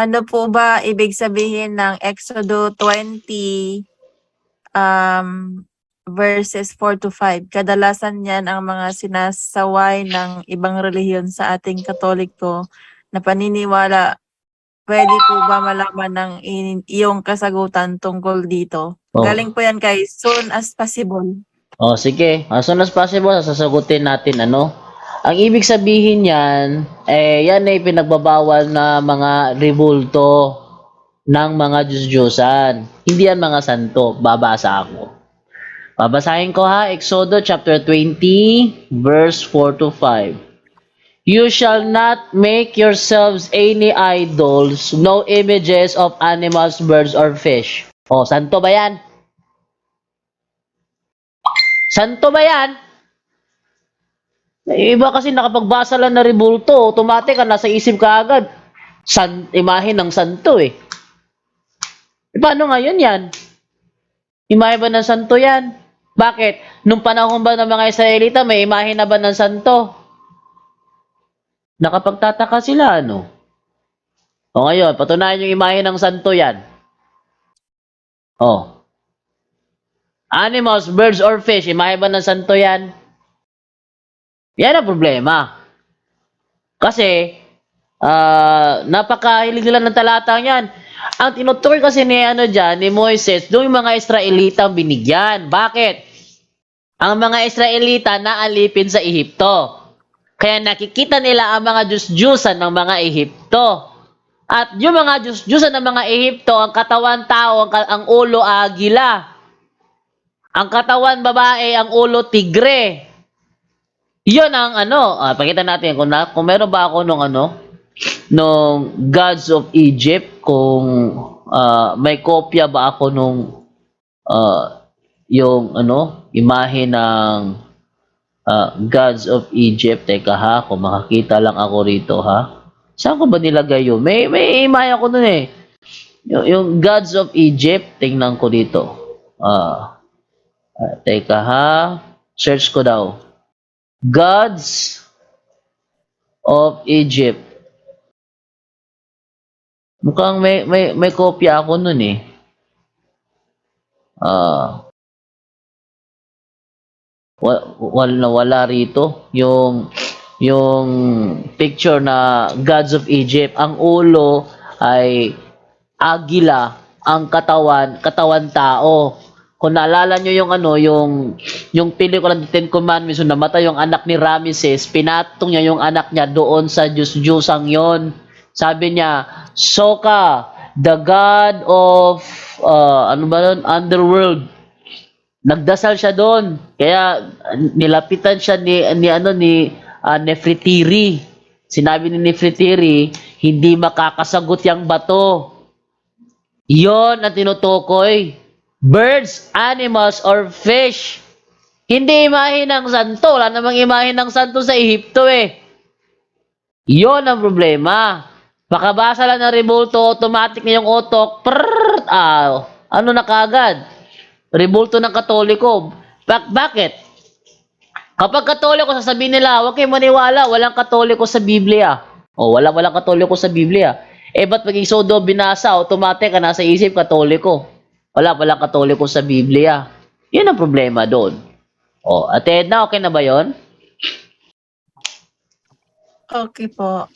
Ano po ba ibig sabihin ng Exodo 20 um, verses 4 to 5? Kadalasan yan ang mga sinasaway ng ibang relihiyon sa ating katoliko na paniniwala. Pwede po ba malaman ng in- iyong kasagutan tungkol dito? Oh. Galing po yan kay soon as possible. Oh, sige. As soon as possible, sasagutin natin ano. Ang ibig sabihin yan, eh, yan ay pinagbabawal na mga rebulto ng mga Diyos-Diyosan. Hindi yan mga santo. Babasa ako. Babasahin ko ha, Exodo chapter 20, verse 4 to 5. You shall not make yourselves any idols, no images of animals, birds, or fish. Oh, santo ba yan? Santo ba yan? Eh, Iba kasi nakapagbasa lang na rebulto, automatic ka nasa isip ka agad. San, imahe ng santo eh. E paano ngayon yan? Imahe ba ng santo yan? Bakit? Nung panahon ba ng mga Israelita, may imahe na ba ng santo? Nakapagtataka sila, ano? O ngayon, patunayan yung imahe ng santo yan. Oh. Animals, birds, or fish, imahe ba ng santo yan? Yan ang problema. Kasi, ah napakahilig nila ng talatang yan. Ang tinutukoy kasi ni ano dyan, ni Moises, doon yung mga Israelita ang binigyan. Bakit? Ang mga Israelita naalipin sa Ehipto. Kaya nakikita nila ang mga Diyos-Diyusan ng mga Ehipto. At yung mga Diyos-Diyusan ng mga Ehipto, ang katawan tao, ang, ang ulo agila. Ang katawan babae, ang ulo tigre. Yun ang ano, ah, pakita natin kung, na, kung meron ba ako nung ano, nung Gods of Egypt, kung ah, may kopya ba ako nung ah, yung ano, imahe ng ah, Gods of Egypt. Teka ha, kung makakita lang ako rito ha. Saan ko ba nilagay yun? May, may imahe ako nun eh. Yung, yung Gods of Egypt, tingnan ko dito. Ah, ah, teka ha, search ko daw. Gods of Egypt. Mukhang may may may kopya ako nun eh. Ah. wa- wala wala rito yung yung picture na Gods of Egypt. Ang ulo ay agila, ang katawan, katawan tao. Kung naalala nyo yung ano, yung yung pelikula ng Ten Commandments, yung namatay yung anak ni Ramesses, pinatong niya yung anak niya doon sa Diyos-Diyosang yon. Sabi niya, Soka, the God of, uh, ano ba yun, underworld. Nagdasal siya doon. Kaya nilapitan siya ni, ni ano, ni uh, Nefertiri. Sinabi ni Nefertiri, hindi makakasagot yung bato. Yon ang tinutukoy. Birds, animals, or fish. Hindi imahe ng santo. Wala namang imahe ng santo sa Ehipto eh. Yon ang problema. Makabasa lang ng rebulto, automatic na yung utok. Prrrr, ah, ano na kagad? Rebulto ng katoliko. Bak bakit? Kapag katoliko, sasabihin nila, huwag kayong maniwala, walang katoliko sa Biblia. O, wala, walang katoliko sa Biblia. Eh, ba't pag isodo binasa, automatic ka nasa isip katoliko. Wala, walang katoliko sa Biblia. Yun ang problema doon. O, ate Edna, okay na ba yon? Okay po.